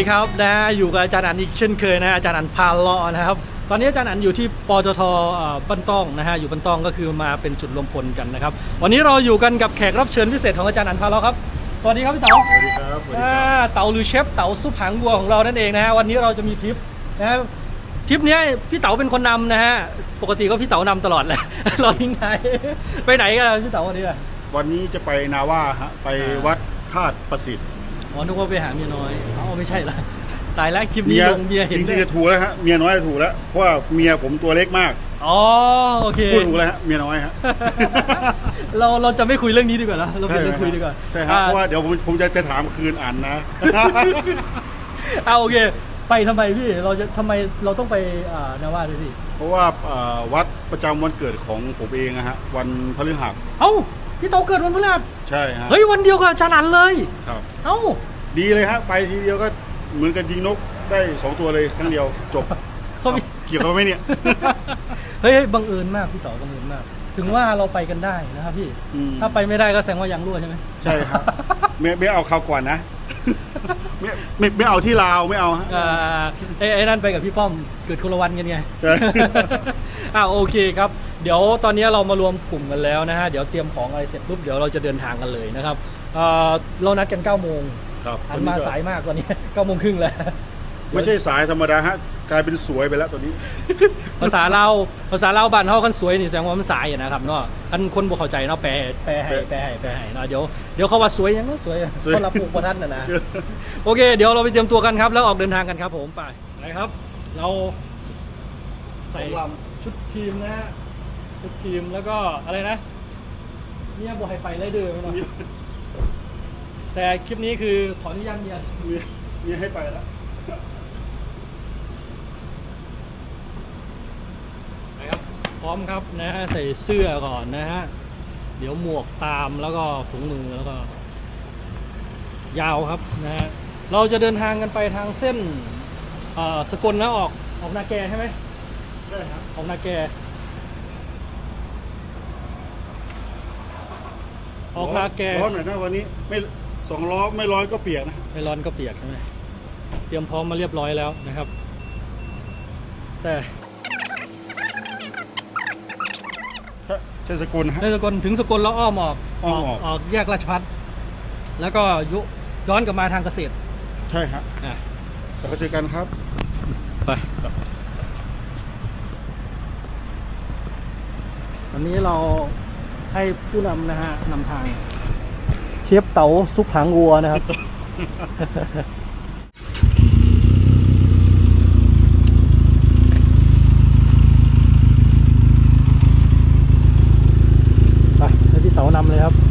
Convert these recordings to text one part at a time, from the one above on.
ดีครับนะอยู่กับอาจารย์อันอีกเช่นเคยนะอาจารย์อันพาเลาะนะครับ ตอนนี้อาจารย์อันอยู่ที่ปตทเอ่อบ้านต้องนะฮะอยู่บ้านต้องก็คือมาเป็นจุดรวมพลกันนะครับ วันนี้เราอยู่กันกับแขกรับเชิญพิเศษของอาจารย์อันพาเลาะครับสวัสดีครับพี่เต๋าสวัสดีครับสวัสดีอ่าครับเต๋าหรือเชฟเต๋าซุปหางวัวของเรานั่นเองนะฮะวันนี้เราจะมีทริปนะฮะทริปเนี้ยพี่เต๋าเป็นคนนำนะฮะปกติก็พี่เต๋านำตลอดแหละเราทิ้งท้ายไปไหนกันล่ะพี่เต๋าวันนี้อะวันนี้จะไปนาว่าฮะไปอ่าวัดธาตุประสิทธิ์ อ๋อนึกว่าไปหาเมียน้อยอ๋อไม่ใช่ละตายแล้วคลิปนี้ลงเมียเห็นจด้ริวงยๆจะถูกแล้วฮะเมียน้อยถูกแล้วเพราะว่าเมียผมตัวเล็กมากอ๋อโอเคพูดถูกแล้วฮะเมียน้อยฮะเราเราจะไม่คุยเรื่องนี้ดีกว่านะเราเปลี่ยนเรื่องคุยดีกว่าใช่ฮะอ่าเพราะว่าเดี๋ยวผมผมจะจะถามคืนอ่านนะเอาโอเค ไปทำไมพี่เราจะทำไมเราต้องไปอ่านาว่าด้วยพี่เพราะว่าเอ่อวัดประจำวันเกิดของผมเองนะฮะวันพฤหัสเอ้าพี่โตเกิดวันพฤหัส ใช่ฮะเฮ้ยวันเดียวกับอาจารย์อันเลย ครับ เอ้า ดีเลยฮะไปทีเดียวก็เหมือนกันยิงนกได้สองตัวเลยครั้งเดียวจบเขามี เกี่ยวกับไหมเนี่ย เฮ้ยบังเอิญมากพี่เต๋อบังเอิญมาก ถึงว่าเราไปกันได้นะครับพี่ อืม ถ้าไปไม่ได้ก็แสดงว่ายังรั่วใช่ไหม ใช่ครับ ไม่ไม่เอาเขาวก่อนนะ ไม่ไม่ไม่เอาที่ลาวไม่เอาฮะ อ่าไอ้ไอ้นั่นไปกับพี่ป้อมเกิดคนละวันกันไงใช่อ่าโอเคครับ เดี๋ยวตอนนี้เรามารวมกลุ่มกันแล้วนะฮะเดี๋ยวเตรียมของอะไรเสร็จปุ๊บเดี๋ยวเราจะเดินทางกันเลยนะครับเอ่อเรานัดกัน9ก้าโมงครับหันมาสายมากตอนนี้ 9ก้าโมงครึ่งแล้ว ไม่ใช่สายธรรมดาฮะกลายเป็นสวยไปแล้วตอนนี้ ภาษาเราภาษาเราบ้านเขาคันสวยนี่แสดงว่ามันสายอะนะครับเนาะอันคนบ่เข้าใจเนาะแปลแปลให้แปลให้แปลให้เนาะเดี๋ยวเดี๋ยวเขาว่าสวยยังก็สวยอะสวย คนละปลูกประทัดนะนะ โอเค เดี๋ยวเราไปเตรียมตัวกันครับแล้วออกเดินทางกันครับผมไปนะครับ เราใส่สองลชุดทีมนะฮะ ชุดทีมแล้วก็อะไรนะเนี่ยบวกไฮไฟไรเดอร์ไม่เนาะแต่คลิปนี้คือขออนุญาตเมียมีมีให้ไปแล้วนะครับพร้อมครับนะฮะใส่เสื้อก่อนนะฮะเดี๋ยวหมวกตามแล้วก็ถุงมือแล้วก็ ยาวครับนะฮะเราจะเดินทางกันไปทางเส้นเอ่อสกลนะออกออกนาแกใช่ไหมใช่ครับออกนาแก ออกนาแกร้อนหน่อยนะวันนี้ไม่สองล้อไม่ร้อนก็เปียกนะไม่ร้อนก็เปียกใช่ไหมเตรียมพร้อมมาเรียบร้อยแล้วนะครับ แต่ถ้าใช่สกุลฮะ ในสกลถึงสกลแล้วอ้อมออกอ้อมออก ออกแยกราชพัฒแล้วก็ยุย้อนกลับมาทางเกษตรใช่ฮะอะแล้วก็เจอกันครับ ไปวันนี้เรา ให้ผู้นำนะฮะนำทาง เชฟเต๋าซุปหางวัวนะครับ ไปให้พี่เต๋านำเลยครับ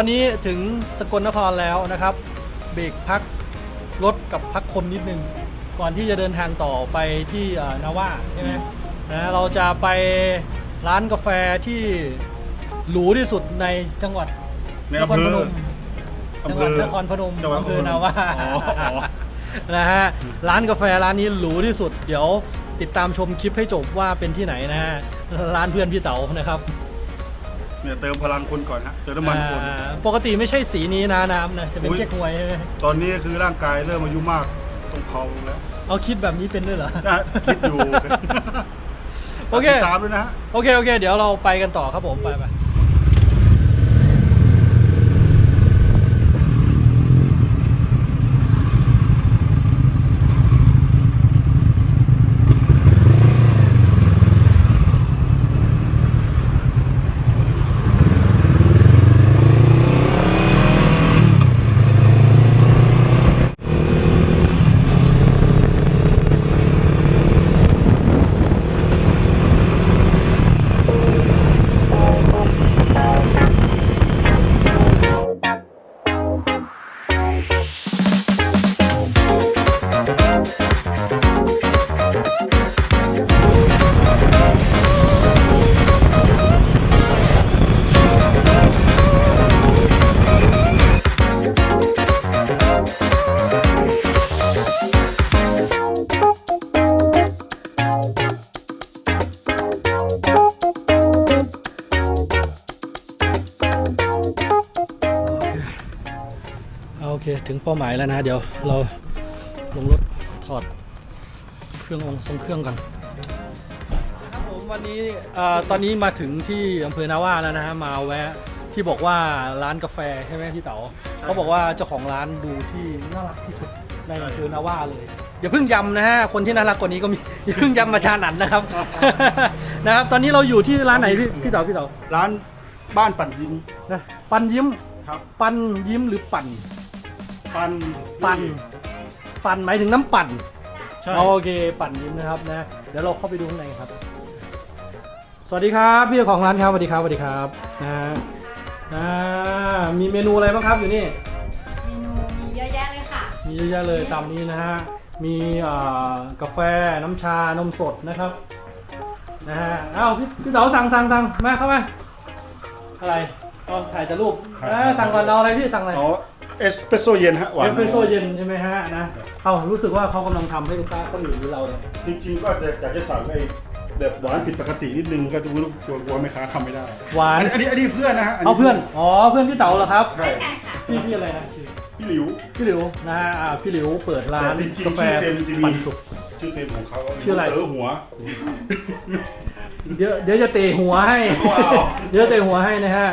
อนนี้ถึงสกลนครแล้วนะครับ เบรกพักรถกับพักคมนิดนึง ก่อนที่จะเดินทางต่อไปที่เอ่อนาว่าใช่ไหมนะเราจะไปร้านกาแฟที่หรูที่สุดในจังหวัดในนอำครเภพอนมอำจังเภหวัดอนครพนมจังหวัดนอำคเภรพอนมนาว่าอ๋ออ๋อนะฮะร้านกาแฟร้านนี้หรูที่สุด เดี๋ยวติดตามชมคลิปให้จบว่าเป็นที่ไหนนะฮะร้านเพื่อนพี่เต๋านะครับ เนี่ยเติมพลังคนก่อนฮะเติมน้ำมันคน อ่าปกติไม่ใช่สีนี้นะน้ำนะจะเป็นอุ๊ย เก๊กฮวยใช่ไหมตอนนี้คือร่างกายเริ่มอายุมากต้องเผาลงแล้วเอาคิดแบบนี้เป็นด้วยเหรอนะคิดอยู่ โอเค ติดตามด้วยนะฮะ โอเค โอเค เดี๋ยวเราไปกันต่อครับผม ไปไปโเคถึงเป้าหมายแล้วนะ เดี๋ยวเราลงรถถอดเครื่ององค์ทรงเครื่องกันนะครับผมวันนี้เอ่อตอนนี้มาถึงที่อำเภอนาว่าแล้วนะฮะมาแวะที่บอกว่าร้านกาแฟใช่ไหมพี่เต๋าเขาบอกว่าเจ้าของร้านดูที่น่ารักที่สุดในอำเภอนาว่าเลยอย่าเพิ่งยำนะฮะคนที่น่ารักกว่านี้ก็มีอย่าเพิ่งยำมาชาหนันนะครับนะครับ ตอนนี้เราอยู่ที่ร้านไหนพี่พี่เต๋าพี่เต๋าร้านบ้านปั่นยิ้มนะปันยิ้มครับ ปันยิ้มหรือปั่น ปั่นปั่นปั่นหมายถึงน้ำปั่นใช่โอเคปั่นยิ้มนะครับนะเดี๋ยวเราเข้าไปดูข้างในครับ สวัสดีครับพี่เจ้าของร้านครับสวัสดีครับสวัสดีครับนะฮะอ่ามีเมนูอะไรบ้างครับอยู่นี่ เมนูมีเยอะแยะเลยค่ะ มีเยอะแยะเลยตามนี้นะฮะมีอ่ากาแฟน้ำชานมสดนะครับนะฮะเอ้าพี่พี่เต๋าสั่งสั่งสั่งมาเข้ามาอะไรก็ถ่ายจะรูปเอ้ยสั่งก่อนเราอะไรพี่สั่งอะไร เอา เอสเปรสโซเย็นฮะหวานเอสเปรสโซเย็นใช่ไหมฮะนะเอารู้สึกว่าเขากำลังทำให้ลูกค้าคนอื่นหรือเราเนี่ยจริงๆก็จะอยากจะสั่งไอ้แบบหวานผิดปกตินิดนึงก็ดูลูกกลัวกลัวแม่ค้าทำไม่ได้หวานอันนี้อันนี้เพื่อนนะฮะเอาเพื่อน อ๋อเพื่อนพี่เต๋าเหรอครับ ใช่พี่พี่อะไรนะชื่อพี่หลิวพี่หลิวนะฮะอ่าพี่หลิวเปิดร้านแต่จริงๆกาแฟชื่อเต็มจริงๆปันสุก ชื่อเต็มของเขาชื่ออะไร เต๋อหัว เดี๋ยวเดี๋ยวจะเตะหัวให้ว้าวเดี๋ยวเตะหัวให้นะฮะ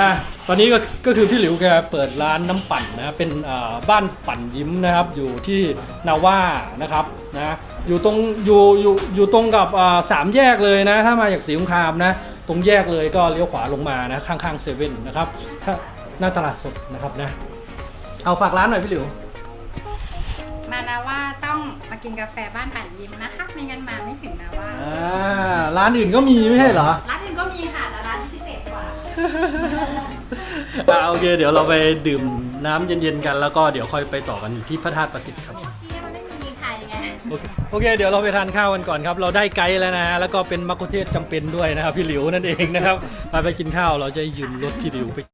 อะตอนนี้ก็ก็คือพี่หลิวแกเปิดร้านน้ำปั่นนะเป็นอ่าบ้านปั่นยิ้มนะครับ อยู่ที่นาว่านะครับนะอยู่ตรงอยู่อยู่อยู่ตรงกับอ่าสามแยกเลยนะ ถ้ามาจากสีสงครามนะ ตรงแยกเลยก็เลี้ยวขวาลงมานะข้างๆเซเว่นนะครับถ้าหน้าตลาดสดนะครับนะ เอาฝากร้านหน่อยพี่หลิว มานาว่าต้องมากินกาแฟบ้านป่านยิ้มนะคะ ไม่งั้นมาไม่ถึงนาว่าอ่า ร้านอื่นก็มีไม่ใช่เหรอ ร้านอื่นก็มีค่ะแต่ร้านพิเศษกว่า อ่าโอเค เดี๋ยวเราไปดื่มน้ำเย็นๆกันแล้วก็เดี๋ยวค่อยไปต่อกันที่พระธาตุประสิทธิ์ครับ ที่มันไม่มีใครไงโอเคโอเค เดี๋ยวเราไปทานข้าวกันก่อนครับ เราได้ไกด์แล้วนะ แล้วก็เป็นมักคุเทศก์จำเป็นด้วยนะครับ พี่หลิวนั่นเองนะครับ ไปไปกินข้าวเราจะยืมรถพี่หลิวไป